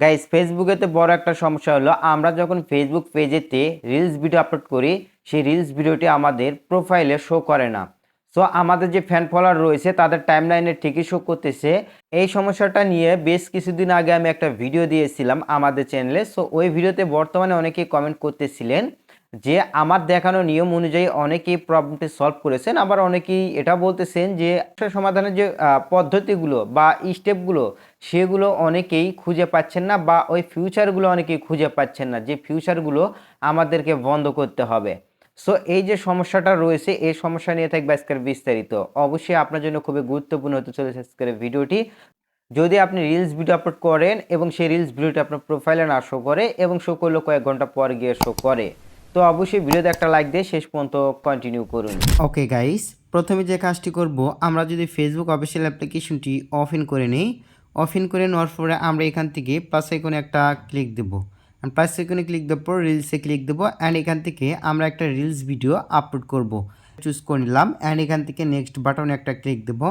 Guys ফেসবুকেতে বড় একটা সমস্যা হলো, আমরা যখন ফেসবুক পেজেতে রিলস ভিডিও আপলোড করি, সেই রিলস ভিডিওটি আমাদের প্রোফাইলে শো করে না। সো আমাদের যে ফ্যান ফলোয়ার রয়েছে, তাদের টাইম লাইনে ঠিকই শো করতেছে। এই সমস্যাটা নিয়ে বেশ কিছুদিন আগে আমি একটা ভিডিও দিয়েছিলাম আমাদের চ্যানেলে সো ওই ভিডিওতে বর্তমানে অনেকেই কমেন্ট করতেছিলেন। যে আমার দেখানো নিয়ম অনুযায়ী অনেকেই প্রবলেমটি সলভ করেছেন, আবার অনেকেই এটা বলতেছেন যে সমাধানের যে পদ্ধতিগুলো বা স্টেপগুলো সেগুলো অনেকেই খুঁজে পাচ্ছেন না বা ওই ফিউচারগুলো অনেকেই খুঁজে পাচ্ছেন না, যে ফিউচারগুলো আমাদেরকে বন্ধ করতে হবে। সো এই যে সমস্যাটা রয়েছে, এই সমস্যা নিয়ে থাকবে আজকের বিস্তারিত। অবশ্যই আপনার জন্য খুবই গুরুত্বপূর্ণ হতে চলেছে আজকের ভিডিওটি। যদি আপনি রিলস ভিডিও আপলোড করেন এবং সেই রিলস ভিডিওটি আপনার প্রোফাইলে না শো করে এবং শো করলে কয়েক ঘণ্টা পর গিয়ে শো করে তো অবশ্যই ভিডিওতে একটা লাইক দিয়ে শেষ পর্যন্ত কন্টিনিউ করুন। ওকে গাইস প্রথমে যে কাজটি করব, আমরা যদি ফেসবুক অফিসিয়াল অ্যাপ্লিকেশনটি অফ ইন করে নিই অফ ইন করে নেওয়ার পরে আমরা এখান থেকে প্লাস আইকনে একটা ক্লিক দেবো। প্লাস আইকনে ক্লিক দেওয়ার পর রিলসে ক্লিক দেবো অ্যান্ড এখান থেকে আমরা একটা রিলস ভিডিও আপলোড করব। চুজ করে নিলাম অ্যান্ড এখান থেকে নেক্সট বাটনে একটা ক্লিক দেবো।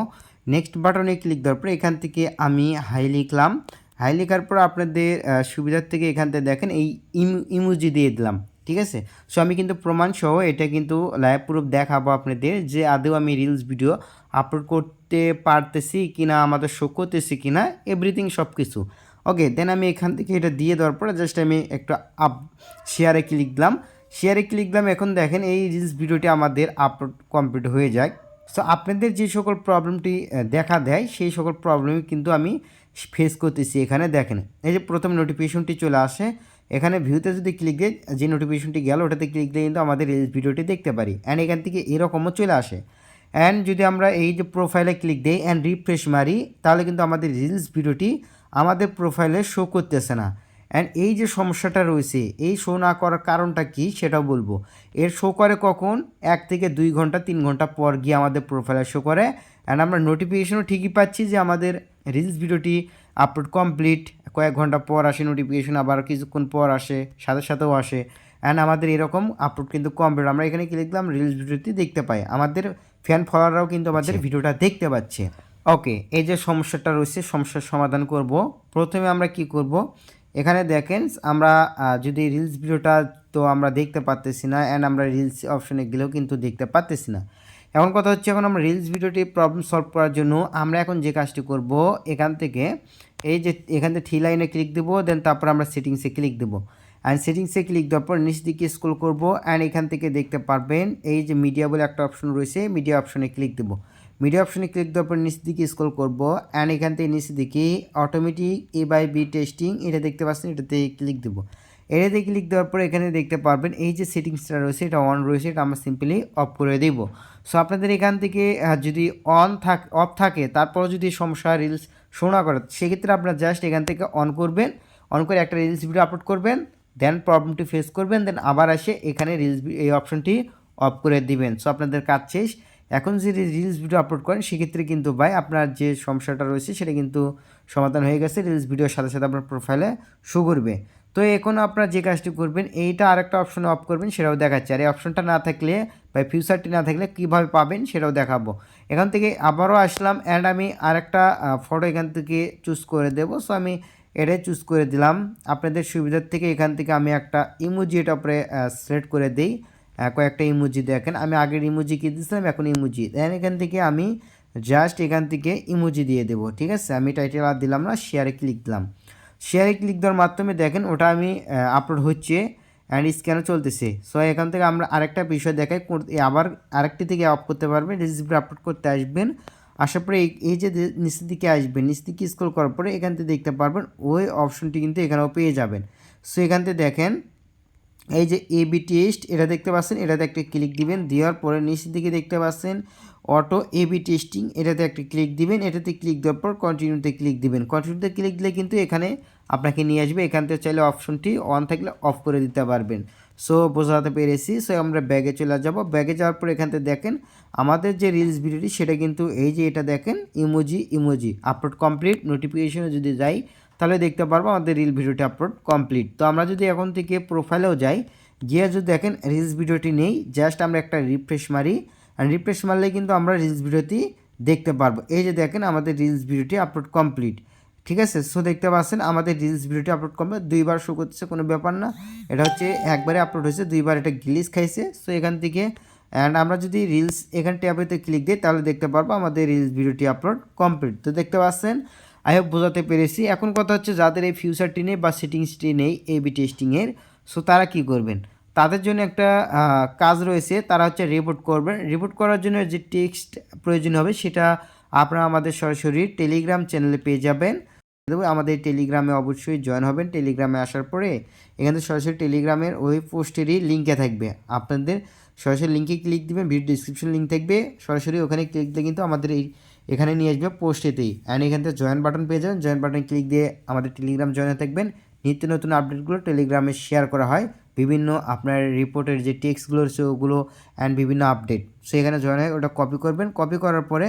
নেক্সট বাটনে ক্লিক দেওয়ার পর এখান থেকে আমি হাই লিখলাম। হাই লেখার পর আপনাদের সুবিধার থেকে এখান থেকে দেখেন এই ইমোজি দিয়ে দিলাম। ঠিক আছে? সো আমি কিন্তু প্রমাণ সহ এটা কিন্তু লাইভ প্রুফ দেখাবো আপনাদের যে আদৌ আমি রিলস ভিডিও আপলোড করতে পারতেছি কি না আমাদের শো করতেছি কি না এভরিথিং সব কিছু ওকে দেন আমি এখান থেকে এটা দিয়ে দেওয়ার পরে জাস্ট আমি একটু আপ শেয়ারে ক্লিক দিলাম। শেয়ারে ক্লিক দিলাম, এখন দেখেন এই রিলস ভিডিওটি আমাদের আপলোড কমপ্লিট হয়ে যায়। সো আপনাদের যে সকল প্রবলেমটি দেখা দেয়, সেই সকল প্রবলেম কিন্তু আমি ফেস করতেছি এখানে। দেখেন, এই যে প্রথম নোটিফিকেশনটি চলে আসে এখানে ভিউতে যদি ক্লিক দিই, যে নোটিফিকেশনটি গেল, ওটাতে ক্লিক দিয়ে কিন্তু আমাদের রিলস ভিডিওটি দেখতে পারি। অ্যান্ড এখান থেকে এরকমও চলে আসে। অ্যান্ড যদি আমরা এই যে প্রোফাইলে ক্লিক দিই অ্যান্ড রিফ্রেশ মারি, তাহলে কিন্তু আমাদের রিলস ভিডিওটি আমাদের প্রোফাইলে শো করতেছে না। অ্যান্ড এই যে সমস্যাটা রয়েছে, এই শো না করার কারণটা কি সেটাও বলব। এর শো করে কখন? এক থেকে দুই ঘণ্টা, তিন ঘণ্টা পর গিয়ে আমাদের প্রোফাইলে শো করে। অ্যান্ড আমরা নোটিফিকেশনও ঠিকই পাচ্ছি যে আমাদের রিলস ভিডিওটি আপলোড কমপ্লিট কয়েক ঘণ্টা পর আসে নোটিফিকেশন আবার কিছুক্ষণ পর আসে সাথে সাথেও আসে। অ্যান্ড আমাদের এরকম আপলোড কিন্তু কমপ্লিট আমরা এখানে ক্লিক দিলাম রিলস ভিডিওটি দেখতে পাই। আমাদের ফ্যান ফলোয়াররাও কিন্তু আমাদের ভিডিওটা দেখতে পাচ্ছে। ওকে এই যে সমস্যাটা রয়েছে সমস্যার সমাধান করব। প্রথমে আমরা কি করব? এখানে দেখেন আমরা যদি রিলস ভিডিওটা তো আমরা দেখতে পারতেছি না অ্যান্ড আমরা রিলস অপশনে গেলেও কিন্তু দেখতে পারতেছি না। এখন কথা হচ্ছে এখন আমরা রিলস ভিডিওটি প্রবলেম সলভ করার জন্য আমরা এখন যে কাজটি করব, এখান থেকে এই যে এখান থেকে থ্রি লাইনে ক্লিক দেবো দেন তারপর আমরা সেটিংসে ক্লিক দেবো। অ্যান্ড সেটিংসে ক্লিক দেওয়ার পর নিচ দিকে স্ক্রল করব অ্যান্ড এখান থেকে দেখতে পারবেন এই যে মিডিয়া বলে একটা অপশন রয়েছে মিডিয়া অপশনে ক্লিক দেবো। মিডিয়া অপশনে ক্লিক দেওয়ার পর নিচ দিকে স্ক্রল করব অ্যান্ড এখান থেকে নিচ দিকে automatic A by B testing এটা দেখতে পাচ্ছেন, এটাতে ক্লিক দেবো। এটাতে ক্লিক দেওয়ার পর এখানে দেখতে পারবেন, এই যে সেটিংসটা রয়েছে, এটা অন রয়েছে, এটা আমরা সিম্পলি অফ করে দেব। সো আপনাদের এখান থেকে যদি অন থাক অফ থাকে তারপর যদি সমস্যা রিলস শোনা করে, সেক্ষেত্রে আপনারা জাস্ট এখান থেকে অন করবেন অন করে একটা রিলস ভিডিও আপলোড করবেন দেন প্রবলেমটি ফেস করবেন দেন আবার আসে এখানে রিলস এই অপশনটি অফ করে দিবেন। সো আপনাদের কাজ শেষ। এখন যদি রিলস ভিডিও আপলোড করেন, সেক্ষেত্রে কিন্তু ভাই আপনার যে সমস্যাটা রয়েছে, সেটা কিন্তু সমাধান হয়ে গেছে। রিলস ভিডিওর সাথে সাথে আপনার প্রোফাইলে শো করবে। তো এখন আপনারা যে কাজটি করবেন, এইটা আরেকটা অপশনে অফ করবেন, সেটাও দেখাচ্ছে। আর এই অপশনটা না থাকলে বা ফিউচারটি না থাকলে কীভাবে পাবেন, সেটাও দেখাবো। এখান থেকে আবারও আসলাম অ্যান্ড আমি আরেকটা ফটো এখান থেকে চুজ করে দেবো। সো আমি এটাই চুজ করে দিলাম। আপনাদের সুবিধার থেকে এখান থেকে আমি একটা ইমোজি এটা উপরে সিলেক্ট করে দিই। কয়েকটা ইমোজি দেখেন। আমি আগের ইমোজি কি দিয়েছিলাম? এখন ইমোজি। দেন এখান থেকে আমি জাস্ট এখান থেকে ইমোজি দিয়ে দেবো, ঠিক আছে? আমি টাইটেল আর দিলাম না শেয়ারে ক্লিক দিলাম। শেয়ারে ক্লিক দেওয়ার মাধ্যমে দেখেন ওটা আমি আপলোড হচ্ছে অ্যান্ড স্ক্যানও চলতেছে। সো এখান থেকে আমরা আরেকটা বিষয় দেখাই আবার আরেকটি থেকে অফ করতে পারবেন রেসিপি আপলোড করতে আসবেন। আসার পরে এই- যে নিচের দিকে আসবেন, নিচ দিকে স্ক্রল করার পরে এখান থেকে দেখতে পারবেন, ওই অপশনটি কিন্তু এখানেও পেয়ে যাবেন। সো এখান থেকে দেখেন এই যে এবি টেস্ট এটা দেখতে পাচ্ছেন, এটাতে একটা ক্লিক দিবেন, দেওয়ার পরে নিচের দিকে দেখতে পাচ্ছেন অটো এবি টেস্টিং এটাতে একটা ক্লিক দিবেন, এটাতে ক্লিক দেওয়ার পর কন্টিনিউতে ক্লিক দিবেন। কন্টিনিউতে ক্লিক দিলে কিন্তু এখানে আপনাকে নিয়ে আসবে, এখান থেকে চাইলে অপশনটি অন থাকলে অফ করে দিতে পারবেন। সো বোঝাতে পেরেছি সো আমরা ব্যাগে চলে যাব। ব্যাগে যাওয়ার পর এখান থেকে দেখেন, আমাদের যে রিলস ভিডিওটি সেটা কিন্তু এই যে এটা দেখেন ইমোজি ইমোজি আপলোড কমপ্লিট নোটিফিকেশনে যদি যাই তাহলে দেখতে পারব আমাদের রিল ভিডিওটি আপলোড কমপ্লিট তো আমরা যদি এখন থেকে প্রোফাইলেও যাই, গিয়ে যদি দেখেন রিলস ভিডিওটি নেই জাস্ট আমরা একটা রিফ্রেশ মারি। রিফ্রেশ মারলে কিন্তু আমরা রিলস ভিডিওটি দেখতে পারব। এই যে দেখেন আমাদের রিলস ভিডিওটি আপলোড কমপ্লিট ঠিক আছে? সো দেখতে পাচ্ছেন আমাদের রিলস ভিডিওটি আপলোড করবে দুইবার শো করতেছে, কোনো ব্যাপার না। এটা হচ্ছে একবারে আপলোড হয়েছে, দুইবার এটা গ্লিচ খাইছে। সো এখান থেকে অ্যান্ড আমরা যদি রিলস এখান ট্যাবেতে ক্লিক দিই, তাহলে দেখতে পারব আমাদের রিলস ভিডিওটি আপলোড কমপ্লিট তো দেখতে পাচ্ছেন আই হোপ বোঝাতে পেরেছি। এখন কথা হচ্ছে যাদের এই ফিউচারটি নেই বা সেটিংসটি নেই এই বি টেস্টিংয়ের সো তারা কি করবেন? তাদের জন্য একটা কাজ রয়েছে, তারা হচ্ছে রিপোর্ট করবেন। রিপোর্ট করার জন্য যে টেক্সট প্রয়োজন হবে সেটা আপনারা আমাদের সরাসরি টেলিগ্রাম চ্যানেলে পেয়ে যাবেন। আমাদের টেলিগ্রামে অবশ্যই জয়েন হবেন। টেলিগ্রামে আসার পরে এখান থেকে সরাসরি টেলিগ্রামের ওই পোস্টেরই লিঙ্কে থাকবে। আপনাদের সরাসরি লিঙ্কে ক্লিক দিবেন ভিডিও ডিসক্রিপশন লিঙ্ক থাকবে। সরাসরি ওখানে ক্লিক দিলে কিন্তু আমাদের এই এখানে নিয়ে আসবে পোস্টেতেই অ্যান্ড এখান থেকে জয়েন বাটন পেয়ে যাবেন। জয়েন বাটন ক্লিক দিয়ে আমাদের টেলিগ্রাম জয়েন হয়ে থাকবেন। নিত্য নতুন আপডেটগুলো টেলিগ্রামে শেয়ার করা হয়। বিভিন্ন আপনার রিপোর্টের যে টেক্সটগুলো রয়েছে, ওগুলো অ্যান্ড বিভিন্ন আপডেট সো এখানে জয়েন হয় ওটা কপি করবেন। কপি করার পরে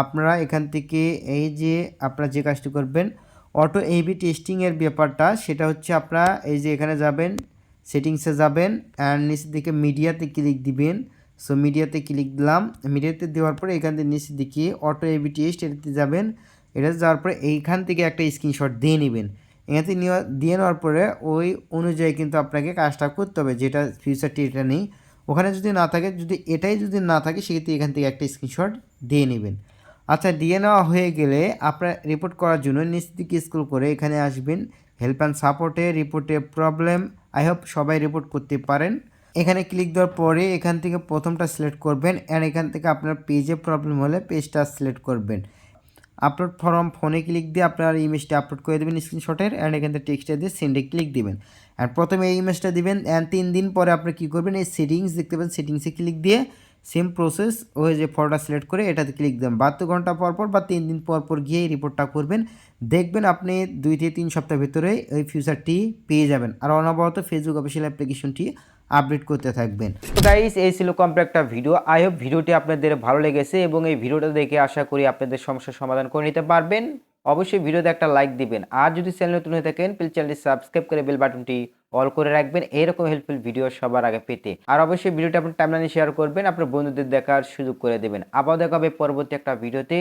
আপনারা এখান থেকে এই যে আপনারা যে কাজটি করবেন অটো এবি টেস্টিংয়ের ব্যাপারটা, সেটা হচ্ছে আপনারা এই যে এখানে যাবেন সেটিংসে যাবেন অ্যান্ড নিচের দিকে মিডিয়াতে ক্লিক দিবেন। সো মিডিয়াতে ক্লিক দিলাম। মিডিয়াতে দেওয়ার পরে এখান থেকে নিচের দিকে অটো এবি টেস্ট এটাতে যাবেন। এটা যাওয়ার পরে এইখান থেকে একটা স্ক্রিনশট দিয়ে নেবেন। এখান থেকে নেওয়া দিয়ে নেওয়ার পরে ওই অনুযায়ী কিন্তু আপনাকে কাজটা করতে হবে, যেটা ফিউচারটি এটা নেই। ওখানে যদি না থাকে, যদি এটাই যদি না থাকে, সেক্ষেত্রে এখান থেকে একটা স্ক্রিনশট দিয়ে নেবেন। আচ্ছা দিয়ে নেওয়া হয়ে গেলে আপনার রিপোর্ট করার জন্য নিচ দিকে স্ক্রল করে এখানে আসবেন। হেল্প অ্যান্ড সাপোর্টে রিপোর্টে প্রবলেম আই হোপ সবাই রিপোর্ট করতে পারেন। এখানে ক্লিক দেওয়ার পরে এখান থেকে প্রথমটা সিলেক্ট করবেন অ্যান্ড এখান থেকে আপনার পেজে প্রবলেম হলে পেজটা সিলেক্ট করবেন। আপলোড ফর্ম ফোনে ক্লিক দিয়ে আপনার ইমেজটা আপলোড করে দেবেন স্ক্রিনশটের অ্যান্ড এখান থেকে টেক্সটটা দিয়ে সেন্ডে ক্লিক দিবেন। অ্যান্ড প্রথমে এই ইমেজটা দিবেন অ্যান্ড তিন দিন পরে আপনি কী করবেন এই সেটিংস দেখতে পাবেন সেটিংসে ক্লিক দিয়ে সেম প্রসেস ওই যে ফটোটা সিলেক্ট করে এটাতে ক্লিক দেবেন। বাহাত্তর ঘণ্টা পর পর বা তিন দিন পর পর গিয়ে রিপোর্টটা করবেন। দেখবেন আপনি দুই থেকে তিন সপ্তাহ ভিতরে ওই ফিউচারটি পেয়ে যাবেন। আর অনবরত ফেসবুক অফিসিয়াল অ্যাপ্লিকেশনটি আপডেট করতে থাকবেন। তো গাইস এই ছিল কমপ্লিট ভিডিও আই হোপ ভিডিওটি আপনাদের ভালো লেগেছে এবং এই ভিডিওটা দেখে আশা করি আপনাদের সমস্যার সমাধান করে নিতে পারবেন। অবশ্যই ভিডিওতে একটা লাইক দিবেন। আর যদি চ্যানেল নতুন হয়ে থাকেন প্লিজ চ্যানেলটি সাবস্ক্রাইব করে বেল বাটনটি অল করে রাখবেন। এরকম হেল্পফুল ভিডিও সবার আগে পেতে। আর অবশ্যই ভিডিওটা আপনার টাইমলাইনে শেয়ার করবেন। আপনার বন্ধুদের দেখার সুযোগ করে দেবেন। আবার দেখা হবে পরবর্তী একটা ভিডিওতে